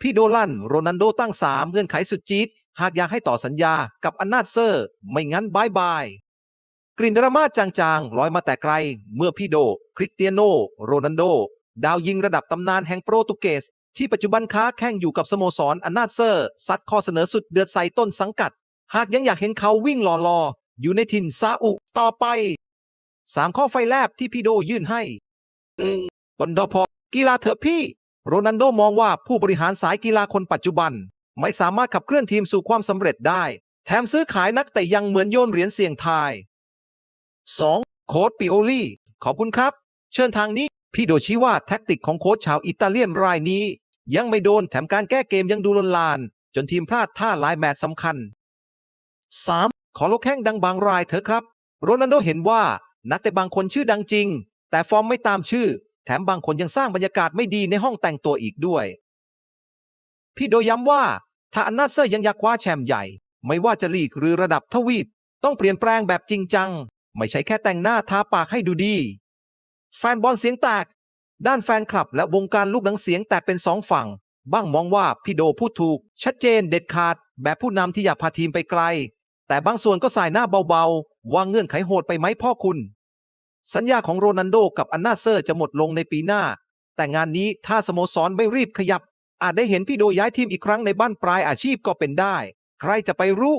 พี่โดลันโรนันโดตั้งสามเงื่อนไขสุดจี๊ดหากอยากให้ต่อสัญญากับอันนาเซอร์ ไม่งั้นบายบาย กลิ่นดราม่าจางๆลอยมาแต่ไกล เมื่อพี่โด คริสเตียโน โรนันโด ดาวยิงระดับตำนานแห่งโปรตุเกส ที่ปัจจุบันค้าแข่งอยู่กับสโมสรอันนาเซอร์ซัดข้อเสนอสุดเดือดใส่ต้นสังกัด หากยังอยากเห็นเขาวิ่งหล่อๆอยู่ในถิ่นซาอุต่อไปสามข้อไฟแลบที่พี่โดยื่นให้หนึ่งบนดพกีฬาเถอะพี่ โรนันโดมองว่าผู้บริหารสายกีฬาคนปัจจุบัน ไม่สามารถขับเคลื่อนทีมสู่ความสำเร็จได้ แถมซื้อขายนักแต่ยังเหมือนโยนเหรียญเสี่ยงทาย 2. โค้ดปิโอลีขอบคุณครับ เชิญทางนี้พี่โดชี้ว่าแท็กติกของโค้ชชาวอิตาเลียนรายนี้ ยังไม่โดนแถมการแก้เกมยังดูลนลาน จนทีมพลาดท่าหลายแมตช์สำคัญ 3. ขอลกแข้งดังบางรายเถอะครับ โรนัลโดเห็นว่านักแต่บางคนชื่อดังจริง แต่ฟอร์มไม่ตามชื่อ แถมบางคนยังสร้างบรรยากาศไม่ดีในห้องแต่งตัวอีกด้วย พี่โดย้ำว่า ถ้าอันนาเซอร์ยังอยากคว้าแชมป์ใหญ่ ไม่ว่าจะลีกหรือระดับทวีป ต้องเปลี่ยนแปลงแบบจริงจัง ไม่ใช่แค่แต่งหน้าทาปากให้ดูดี แฟนบอลเสียงแตก ด้านแฟนคลับและวงการลูกหนังเสียงแตกเป็นสองฝั่ง บ้างมองว่าพี่โดพูดถูก ชัดเจนเด็ดขาด แบบผู้นำที่อยากพาทีมไปไกล แต่บางส่วนก็สายหน้าเบาๆว่าเงื่อนไขโหดไปไหมพ่อคุณ สัญญาของโรนันโดกับอันนาเซอร์จะหมดลงในปีหน้า แต่งานนี้ถ้าสโมสรไม่รีบขยับ อาจได้เห็นพี่โดย้ายทีมอีกครั้งในบ้านปลายอาชีพก็เป็นได้ ใครจะไปรู้